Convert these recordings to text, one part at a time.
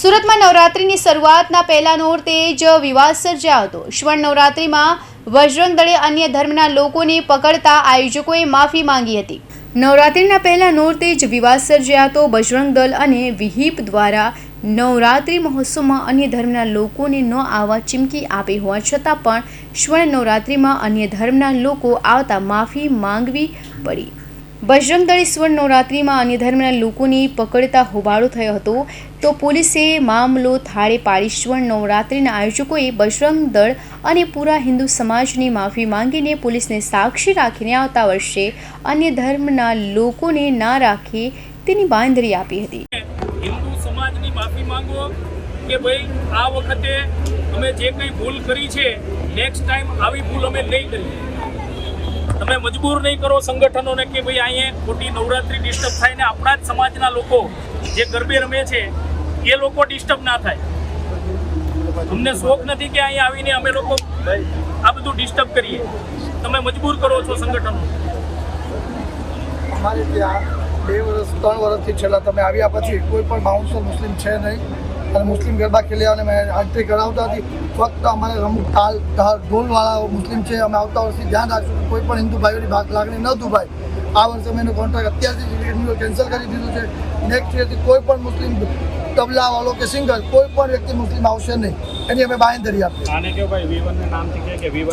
સુરતમાં નવરાત્રિની શરૂઆતના પહેલાનો જ વિવાદ સર્જાયો હતો. શ્વણ નવરાત્રિમાં વજરંગ દળે અન્ય ધર્મના લોકોને પકડતા આયોજકોએ માફી માંગી હતી. નવરાત્રિના પહેલા જ વિવાદ સર્જાયો હતો. બજરંગ દળ અને વિહિપ દ્વારા નવરાત્રિ મહોત્સવમાં અન્ય ધર્મના લોકોને ન આવવા ચીમકી આપી હોવા છતાં પણ શ્વર્ણ નવરાત્રિમાં અન્ય ધર્મના લોકો આવતા માફી માંગવી પડી. બજરંગ દળ ઈશ્વર નવરાત્રિમાં અન્ય ધર્મના લોકોની પકડતા હોબાળો થયો હતો. તો પોલીસે મામલો થાળે પાડી સ્વર્ણ નવરાત્રિના આયોજકોએ બજરંગ દળ અને પૂરા હિન્દુ સમાજની માફી માંગીને પોલીસને સાક્ષી રાખીને આવતા વર્ષે અન્ય ધર્મના લોકોને ના રાખે તેની બાંધરી આપી હતી. હિન્દુ સમાજની માફી માંગો કે ભાઈ, આ વખતે અમે જે કંઈ ભૂલ કરી છે નેક્સ્ટ ટાઈમ આવી ભૂલ અમે નહીં કરીએ. તમે મજબૂર નહીં કરો સંગઠનોને કે ભાઈ અહીંયા ખોટી નવરાત્રિ ડિસ્ટર્બ થાય ને આપણા જ સમાજના લોકો જે ગરબે રમે છે, એ લોકો ડિસ્ટર્બ ના થાય. અમને શોખ નથી કે અહીંયા આવીને અમે લોકો આ બધું ડિસ્ટર્બ કરીએ. તમે મજબૂર કરો છો સંગઠનો. અમારે ત્યાં બે વર્ષ, ત્રણ વર્ષથી છેલ્લા તમે આવ્યા પછી કોઈ પણ બાઉન્સર મુસ્લિમ છે નહીં. અને મુસ્લિમ ગરબા ખેલ્યા અને મેં એન્ટ્રી કરાવતા હતી. ફક્ત અમારે રમુક તાલ ઢોલવાળા મુસ્લિમ છે. અમે આવતા વર્ષથી ધ્યાન રાખશું કોઈ પણ હિન્દુ ભાઈઓની ભાગ લાગણી ન દુભાય. આ વર્ષે અમે કોન્ટ્રાક્ટ અત્યારથી જ કેન્સલ કરી દીધું છે. નેક્સ્ટ યરથી કોઈ પણ મુસ્લિમ તબલાવાળો કે સિંગર કોઈ પણ વ્યક્તિ મુસ્લિમ આવશે નહીં. એની અમે બાંયધરી આપીએ. આને કે ભાઈ વીવન ના નામથી કે કે વીવન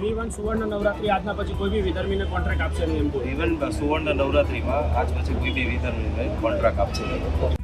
વીવન સુવર્ણ નવરાત્રી આજના પછી કોઈ બી વિધર્મીને કોન્ટ્રાક્ટ આપશે નહીં એમ બોલ સુવર્ણ નવરાત્રીમાં આજ પછી કોઈ બી વિધર્મીને કોન્ટ્રાક્ટ આપશે નહીં.